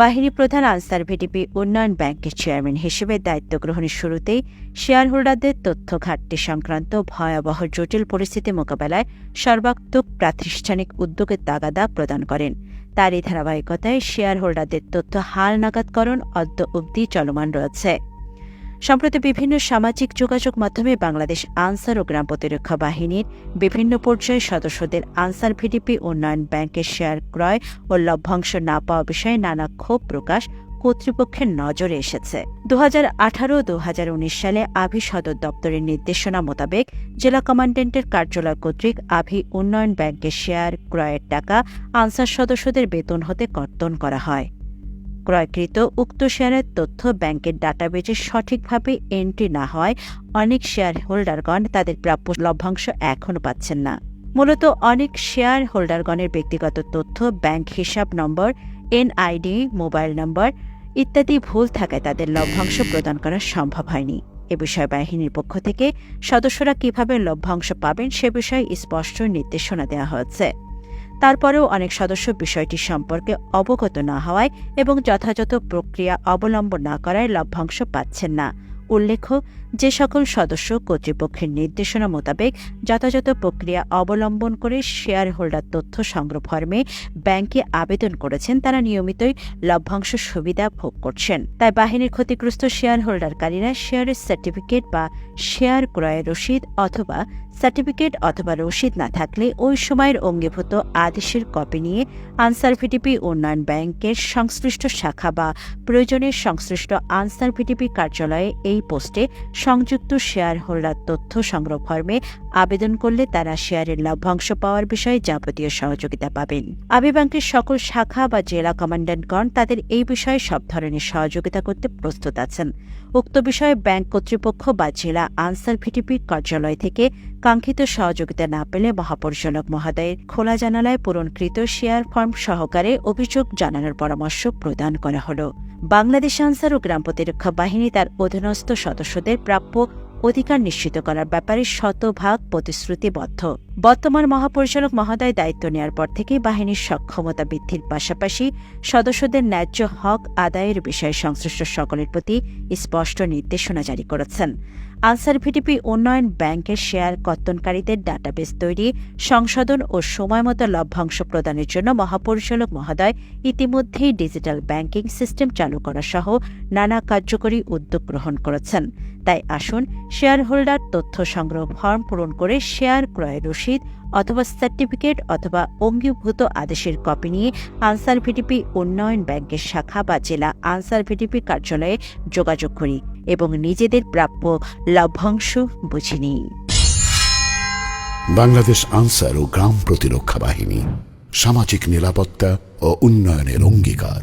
বাহিনী প্রধান answer VDP উন্নয়ন ব্যাংকের চেয়ারম্যান হিসেবে দায়িত্ব গ্রহণের শুরুতেই শেয়ার হোল্ডারদের তথ্য ঘাটতি সংক্রান্ত ভয়াবহ জটিল পরিস্থিতি মোকাবেলায় সর্বাত্মক প্রাতিষ্ঠানিক উদ্যোগের তাগাদা প্রদান করেন। তারই ধারাবাহিকতায় শেয়ার হোল্ডারদের তথ্য হাল নাগাদকরণ অদ্য অবধি চলমান রয়েছে। সম্প্রতি বিভিন্ন সামাজিক যোগাযোগ মাধ্যমে বাংলাদেশ আনসার ও গ্রাম প্রতিরক্ষা বাহিনীর বিভিন্ন পর্যায়ের সদস্যদের আনসার ভিডিপি উন্নয়ন ব্যাংকের শেয়ার ক্রয় ও লভ্যাংশ না পাওয়া বিষয়ে নানা ক্ষোভ প্রকাশ কর্তৃপক্ষের নজরে এসেছে। দু হাজার আঠারো দু হাজার উনিশ সালে আভি সদর দপ্তরের নির্দেশনা মোতাবেক জেলা কমান্ডেন্টের কার্যালয় কর্তৃক আভি উন্নয়ন ব্যাংকের শেয়ার ক্রয়ের টাকা আনসার সদস্যদের বেতন হতে কর্তন করা হয়। ক্রয়কৃত উক্ত শেয়ারের তথ্য ব্যাংকের ডাটাবেজে সঠিকভাবে এন্ট্রি না হওয়ায় অনেক শেয়ার হোল্ডারগণ তাদের প্রাপ্য লভ্যাংশ এখনও পাচ্ছেন না। মূলত অনেক শেয়ার হোল্ডারগণের ব্যক্তিগত তথ্য, ব্যাংক হিসাব নম্বর এনআইডি মোবাইল নম্বর ইত্যাদি ভুল থাকায় তাদের লভ্যাংশ প্রদান করা সম্ভব হয়নি। এ বিষয়ে বাহিনীর পক্ষ থেকে সদস্যরা কীভাবে লভ্যাংশ পাবেন সে বিষয়ে স্পষ্ট নির্দেশনা দেওয়া হয়েছে। তারপরেও অনেক সদস্য বিষয়টি সম্পর্কে অবগত না হওয়ায় এবং যথাযথ প্রক্রিয়া অবলম্বন না করায় লভ্যাংশ পাচ্ছেন না। উল্লেখ্য যে সকল সদস্য কর্তৃপক্ষের নির্দেশনা মোতাবেক যথাযথ প্রক্রিয়া অবলম্বন করে শেয়ার হোল্ডার তথ্য সংগ্রহ ফর্মে ব্যাংকে আবেদন করেছেন তারা নিয়মিতই লভ্যাংশ সুবিধা ভোগ করছেন। তাই বাহিনীর ক্ষতিগ্রস্ত শেয়ার হোল্ডারকারীরা শেয়ারের সার্টিফিকেট বা শেয়ার ক্রয়ের রসিদ অথবা সার্টিফিকেট অথবা রসিদ না থাকলে ওই সময়ের অঙ্গীভূত আদেশের কপি নিয়ে আনসার ভিটিপি উন্নয়ন ব্যাংকের সংশ্লিষ্ট শাখা বা প্রয়োজনে সংশ্লিষ্ট আনসার ভিটিপি কার্যালয়ে এই পোস্টে সংযুক্ত শেয়ার হোল্ডার তথ্য সংগ্রহ ফর্মে আবেদন করলে তারা শেয়ারের লভ্যাংশ পাওয়ার বিষয়ে যাবতীয় সহযোগিতা পাবেন। আবি ব্যাংকের সকল শাখা বা জেলা কমান্ড্যান্টগণ তাদের এই বিষয়ে সব ধরনের সহযোগিতা করতে প্রস্তুত আছেন। উক্ত বিষয়ে ব্যাংক কর্তৃপক্ষ বা জেলা আনসার ভিটিপি কার্যালয় থেকে কাঙ্ক্ষিত সহযোগিতা না পেলে মহাপরিচালক মহোদয়ের খোলা জানালায় পূরণকৃত শেয়ার ফর্ম সহকারে অভিযোগ জানানোর পরামর্শ প্রদান করা হল। বাংলাদেশ আনসার ও গ্রাম প্রতিরক্ষা বাহিনী তার অধীনস্থ সদস্যদের প্রাপ্য অধিকার নিশ্চিত করার ব্যাপারে শতভাগ প্রতিশ্রুতিবদ্ধ। বর্তমান মহাপরিচালক মহোদয় দায়িত্ব নেওয়ার পর থেকে বাহিনীর সক্ষমতা বৃদ্ধির পাশাপাশি সদস্যদের ন্যায্য হক আদায়ের বিষয়ে সংশ্লিষ্ট সকলের প্রতি স্পষ্ট নির্দেশনা জারি করেছেন। আনসার ভিডিপি উন্নয়ন ব্যাংকের শেয়ার কর্তনকারীদের ডাটাবেস তৈরি, সংশোধন ও সময়মতো লভ্যাংশ প্রদানের জন্য মহাপরিচালক মহোদয় ইতিমধ্যেই ডিজিটাল ব্যাংকিং সিস্টেম চালু করা সহ নানা কার্যকরী উদ্যোগ গ্রহণ করেছেন। তাই আসুন শেয়ার হোল্ডার তথ্য সংগ্রহ ফর্ম পূরণ করে শেয়ার ক্রয়ের রসিদ অথবা সার্টিফিকেট অথবা অঙ্গীভূত আদেশের কপি নিয়ে আনসার ভিডিপি উন্নয়ন ব্যাংকের শাখা বা জেলা আনসার ভিডিপি কার্যালয়ে যোগাযোগ করি এবং নিজেদের প্রাপ্য লভ্যাংশ বুঝে নিই। বাংলাদেশ আনসার ও গ্রাম প্রতিরক্ষা বাহিনী সামাজিক নিরাপত্তা ও উন্নয়নের অঙ্গীকার।